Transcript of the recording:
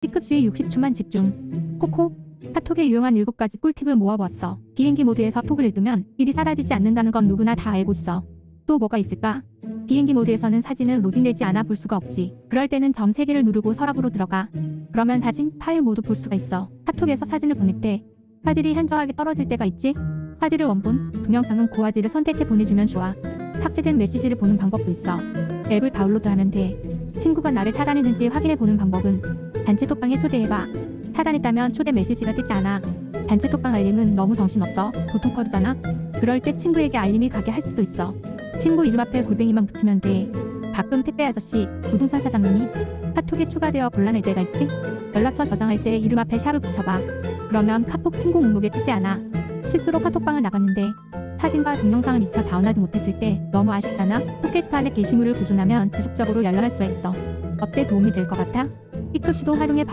B급 시위 60초만 집중. 코코. 카톡에 유용한 7가지 꿀팁을 모아보았어. 비행기 모드에서 톡을 읽으면 일이 사라지지 않는다는 건 누구나 다 알고 있어. 또 뭐가 있을까? 비행기 모드에서는 사진은 로딩되지 않아 볼 수가 없지. 그럴 때는 점 3개를 누르고 서랍으로 들어가. 그러면 사진, 파일 모두 볼 수가 있어. 카톡에서 사진을 보낼 때 화질이 현저하게 떨어질 때가 있지? 화질을 원본, 동영상은 고화질을 선택해 보내주면 좋아. 삭제된 메시지를 보는 방법도 있어. 앱을 다운로드하면 돼. 친구가 나를 차단했는지 확인해 보는 방법은 단체 톡방에 초대해봐. 차단했다면 초대 메시지가 뜨지 않아. 단체 톡방 알림은 너무 정신없어. 보통거리잖아. 그럴 때 친구에게 알림이 가게 할 수도 있어. 친구 이름 앞에 골뱅이만 붙이면 돼. 가끔 택배 아저씨, 부동산 사장님이 카톡에 추가되어 곤란할 때가 있지? 연락처 저장할 때 이름 앞에 샵을 붙여봐. 그러면 카톡 친구 목록에 뜨지 않아. 실수로 카톡방을 나갔는데 사진과 동영상을 미처 다운하지 못했을 때 너무 아쉽잖아? 포켓판에 게시물을 보존하면 지속적으로 열람할 수가 있어. 어때 도움이 될 것 같아? B급 시도 활용해 봐.